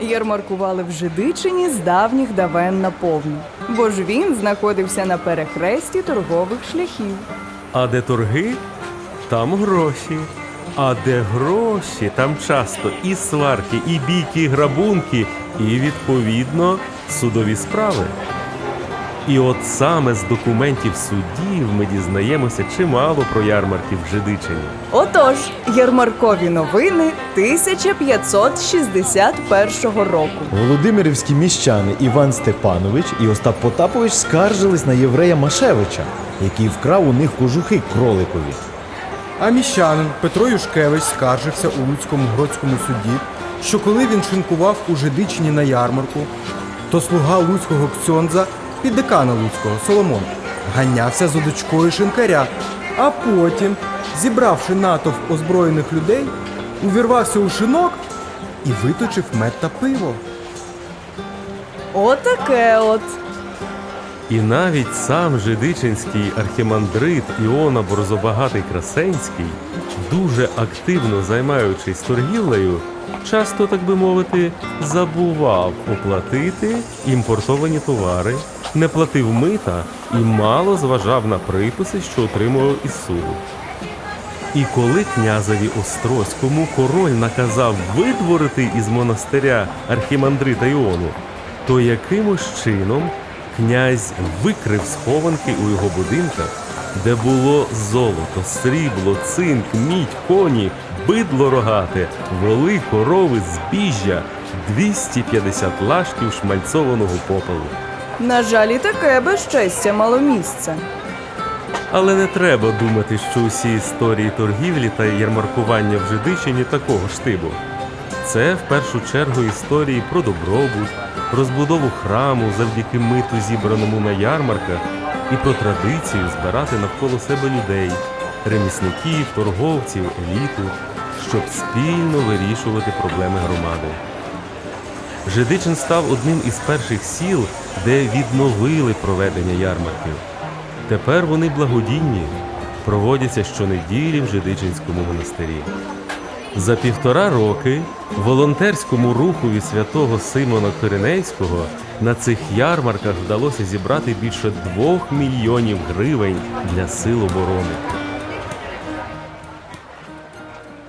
ярмаркували в Жидичині з давніх давен наповну, бо ж він знаходився на перехресті торгових шляхів. А де торги, там гроші. А де гроші, там часто і сварки, і бійки, і грабунки, і відповідно судові справи. І от саме з документів судів ми дізнаємося чимало про ярмарки в Жидичині. Отож, ярмаркові новини 1561 року. Володимирівські міщани Іван Степанович і Остап Потапович скаржились на єврея Машевича, який вкрав у них кожухи кроликові. А міщанин Петро Юшкевич скаржився у Луцькому гродському суді, що коли він шинкував у Жидичині на ярмарку, то слуга Луцького ксьондза, піддекана Луцького Соломон, ганявся за дочкою шинкаря, а потім, зібравши натовп озброєних людей, увірвався у шинок і виточив мед та пиво. Отаке от. І навіть сам жидичинський архімандрит Іона Борзобагатий Красенський, дуже активно займаючись торгівлею, часто, так би мовити, забував оплатити імпортовані товари, не платив мита і мало зважав на приписи, що отримував із суду. І коли князеві Острозькому король наказав видворити із монастиря архімандрита Іону, то якимось чином князь викрив схованки у його будинках, де було золото, срібло, цинк, мідь, коні, бидло рогате, воли, корови, збіжжя, 250 лаштів шмальцованого попелу. На жаль, і таке безчестя мало місця. Але не треба думати, що усі історії торгівлі та ярмаркування в Жидичині такого ж типу. Це в першу чергу історії про добробут, розбудову храму завдяки миту, зібраному на ярмарках, і про традицію збирати навколо себе людей, ремісників, торговців, еліту, щоб спільно вирішувати проблеми громади. Жидичин став одним із перших сіл, де відновили проведення ярмарків. Тепер вони благодійні, проводяться щонеділі в Жидичинському монастирі. За півтора роки волонтерському рухові святого Симона Коренейського на цих ярмарках вдалося зібрати більше двох мільйонів гривень для сил оборони.